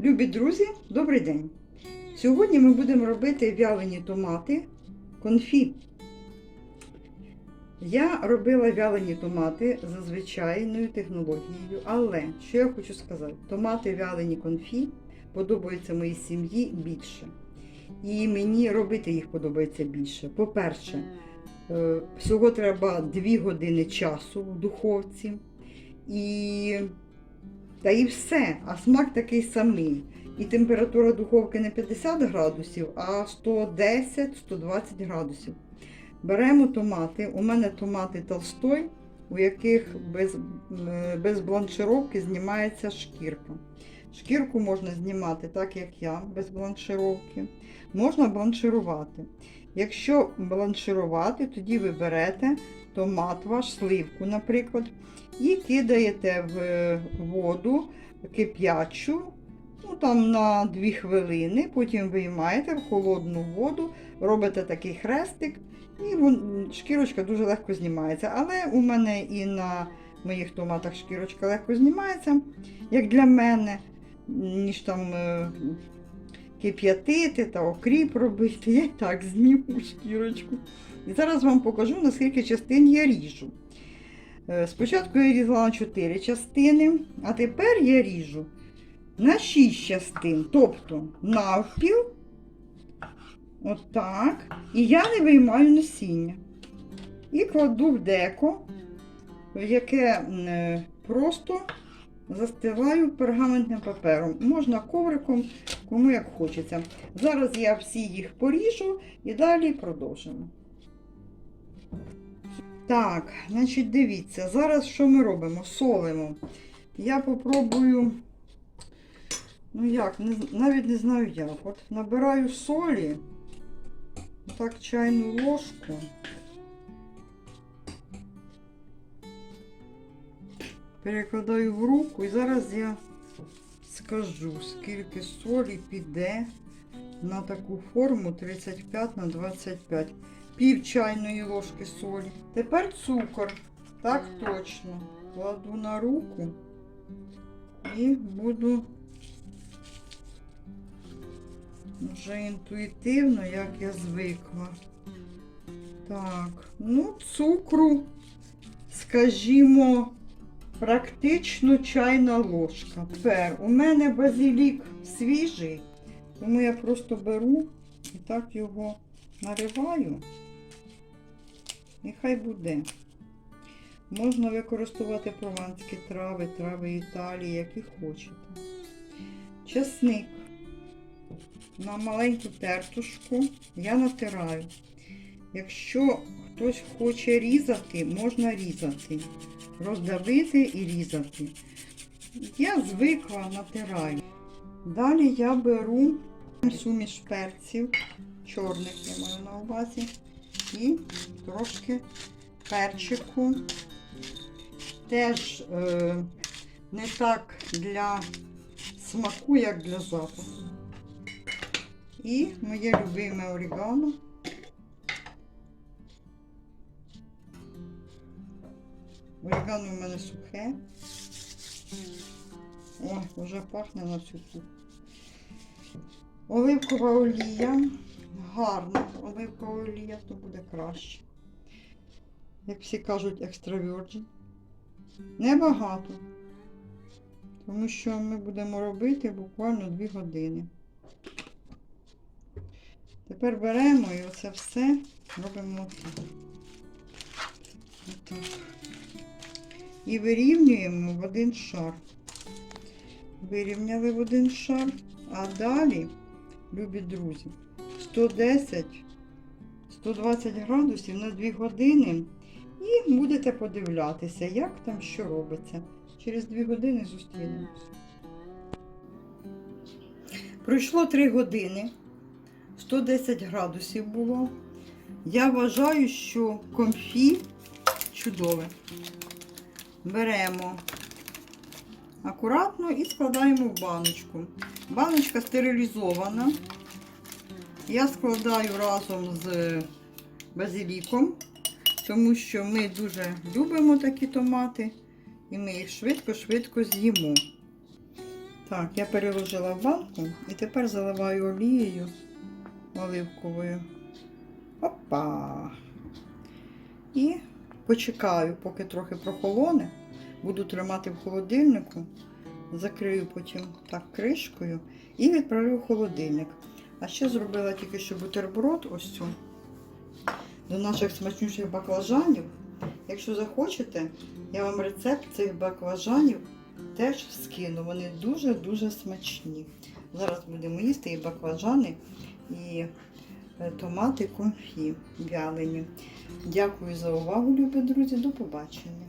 Любі друзі, добрий день! Сьогодні ми будемо робити вялені томати конфі. Я робила вялені томати за звичайною технологією, але що я хочу сказати, томати вялені конфі подобаються моїй сім'ї більше. І мені робити їх подобається більше. По-перше, е, всього треба 2 години часу в духовці. І та і все, а смак такий самий. І температура духовки не 50 градусів, а 110-120 градусів. Беремо томати. У мене томати толстой, у яких без, е, без бланшировки знімається шкірка. Шкірку можна знімати так, як я, без бланшировки. Можна бланширувати. Якщо бланширувати, тоді ви берете томат ваш, сливку, наприклад, і кидаєте в воду кип'ячу, ну там на 2 хвилини, потім виймаєте в холодну воду, робите такий хрестик, і шкірочка дуже легко знімається. Але у мене і на моїх томатах шкірочка легко знімається, як для мене, ніж там е, кип'ятити та окріп робити. Я і так зніму шкірочку. І зараз вам покажу, наскільки частин я ріжу. Е, Спочатку я різала на 4 частини, а тепер я ріжу на 6 частин, тобто навпіл, отак. І я не виймаю насіння. І кладу в деко, яке е, просто застилаю пергаментним папером. Можна ковриком, кому як хочеться. Зараз я всі їх поріжу і далі продовжимо. Так, значить, дивіться, зараз що ми робимо? Солимо. Я попробую, ну як, не, навіть не знаю як. От набираю солі, так чайну ложку. Перекладаю в руку і зараз я скажу, скільки солі піде на таку форму 35 на 25 пів чайної ложки солі. Тепер цукор. Так точно. Кладу на руку і буду вже інтуїтивно, як я звикла. Так, ну, цукру, скажімо, практично чайна ложка. Тепер у мене базилік свіжий, тому я просто беру і так його нариваю. І хай буде. Можна використовувати прованські трави, трави Італії, які хочете. Чесник. На маленьку тертушку я натираю. Якщо хтось хоче різати, можна різати. Роздавити і різати. Я звикла натираю. Далі я беру суміш перців, чорних я маю на увазі, і трошки перчику. Теж е, не так для смаку, як для запаху. І моє любиме орігано. Орігано у мене сухе. Ой, вже пахне на всю кухню. Оливкова олія. Гарна оливкова олія, то буде краще. Як всі кажуть, екстра virgin. Небагато. Тому що ми будемо робити буквально 2 години. Тепер беремо і оце все робимо отак. І вирівнюємо в один шар. Вирівняли в один шар. А далі, любі друзі, 110 120 градусів на 2 години. І будете подивлятися, як там що робиться. Через 2 години зустрінемось. Пройшло 3 години. 110 градусів було. Я вважаю, що комфі чудове. Беремо акуратно і складаємо в баночку. Баночка стерилізована. Я складаю разом з базиліком, тому що ми дуже любимо такі томати і ми їх швидко-швидко з'їмо. Так, я переложила в банку і тепер заливаю олією оливковою. Опа. І почекаю, поки трохи прохолоне. Буду тримати в холодильнику. Закрию потім так кришкою і відправлю в холодильник. А ще зробила тільки що бутерброд ось цю до наших смачнючих баклажанів. Якщо захочете, я вам рецепт цих баклажанів теж скину. Вони дуже-дуже смачні. Зараз будемо їсти і баклажани, і томати конфі вялені. Дякую за увагу, любі друзі. До побачення.